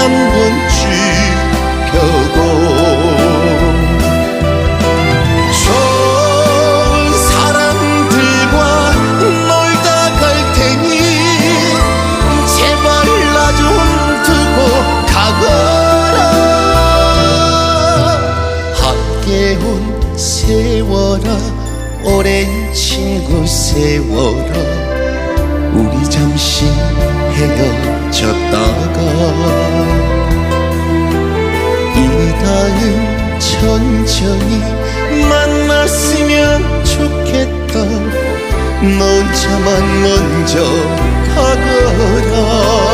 한 번 지켜도 좋은 사람들과 놀다 갈 테니 제발 나 좀 두고 가거라. 함께 온 세월아 오랜 친구 세월아 우리 잠시 헤어졌다가 이다음 천천히 만났으면 좋겠다. 너 혼자만 먼저 가거라